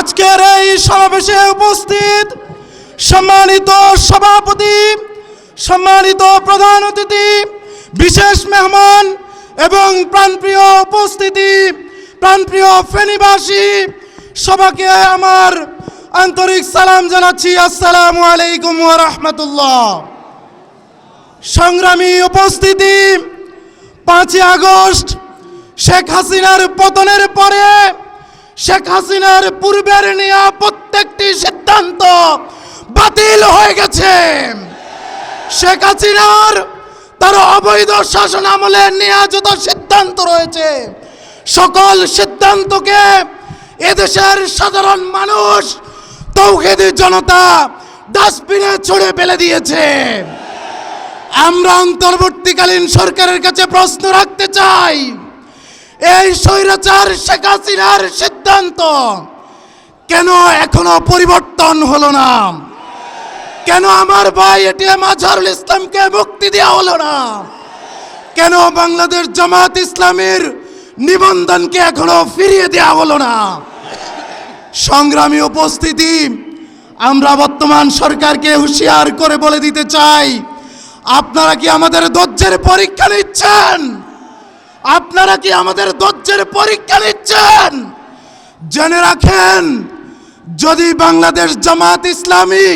আজকের এই সমাবেশে উপস্থিত সম্মানিত সভাপতি, সম্মানিত প্রধান অতিথি, বিশেষ মেহমান এবং প্রাণপ্রিয় উপস্থিতি, প্রাণপ্রিয় ফেনীবাসী, সবাইকে আমার আন্তরিক সালাম জানাচ্ছি। আসসালামু আলাইকুম রাহমাতুল্লাহ। সংগ্রামী উপস্থিতি, পাঁচই আগস্ট শেখ হাসিনার পতনের পরে শেখ হাসিনার পূর্বের নেওয়া প্রত্যেকটি সিদ্ধান্ত বাতিল হয়ে গেছে। শেখ হাসিনার তার অবৈধ শাসন আমলে নেওয়া যত সিদ্ধান্ত রয়েছে, সকল সিদ্ধান্তকে এদেশের সাধারণ মানুষ তৌহেদি জনতা ডাস্টবিনে ছুড়ে ফেলে দিয়েছে। আমরা অন্তর্বর্তীকালীন সরকারের কাছে প্রশ্ন রাখতে চাই এই স্বৈরাচার শেখ হাসিনার সিদ্ধান্ত। কেন এখনও পরিবর্তন হলো না? কেন আমার ভাই এটিএম আজহারুল ইসলামকে মুক্তি দেওয়া হলো না? কেন বাংলাদেশ জামাত ইসলামের নিবন্ধনকে এখনও ফিরিয়ে দেওয়া হলো না? সংগ্রামী উপস্থিতি, আমরা বর্তমান সরকারকে হুঁশিয়ার করে বলে দিতে চাই, আপনারা কি আমাদের ধৈর্যের পরীক্ষা নিচ্ছেন? আপনারা কি আমাদের ধৈর্যের পরীক্ষা নিচ্ছেন? জেনে রাখেন, যদি বাংলাদেশ জামাত ইসলামী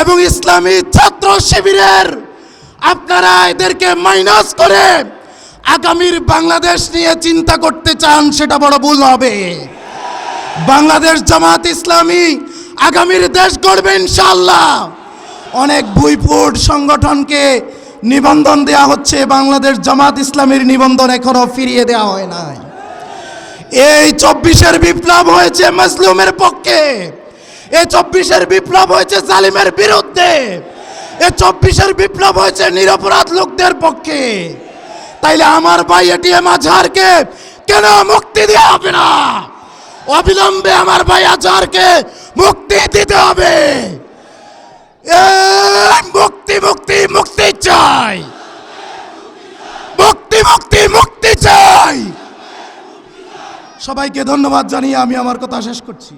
এবং ইসলামী ছাত্র শিবিরের আপনারা এদেরকে মাইনাস করে আগামীর বাংলাদেশ নিয়ে চিন্তা করতে চান, সেটা বড় ভুল হবে। বাংলাদেশ জামাত ইসলামী আগামীর দেশ গড়বে ইনশাআল্লাহ। অনেক ভুইপুট সংগঠনকে নিবন্ধন দেয়া হচ্ছে, বাংলাদেশ জামাত ইসলামের নিবন্ধন এখনও ফিরিয়ে দেওয়া হয় নাই। এই চব্বিশের বিপ্লব হয়েছে মজলুমের পক্ষে। এই চব্বিশের বিপ্লব হয়েছে জালিমের বিরুদ্ধে। এই চব্বিশের বিপ্লব হয়েছে নিরপরাধ লোকদের পক্ষে। তাইলে আমার ভাই এটিএম আজহারকে কেন মুক্তি দেওয়া হবে না? অবিলম্বে আমার ভাই আজহারকে মুক্তি দিতে হবে এই মুক্তি মুক্তি মুক্তি চাই মুক্তি মুক্তি মুক্তি চাই সবাইকে ধন্যবাদ জানিয়ে আমি আমার কথা শেষ করছি।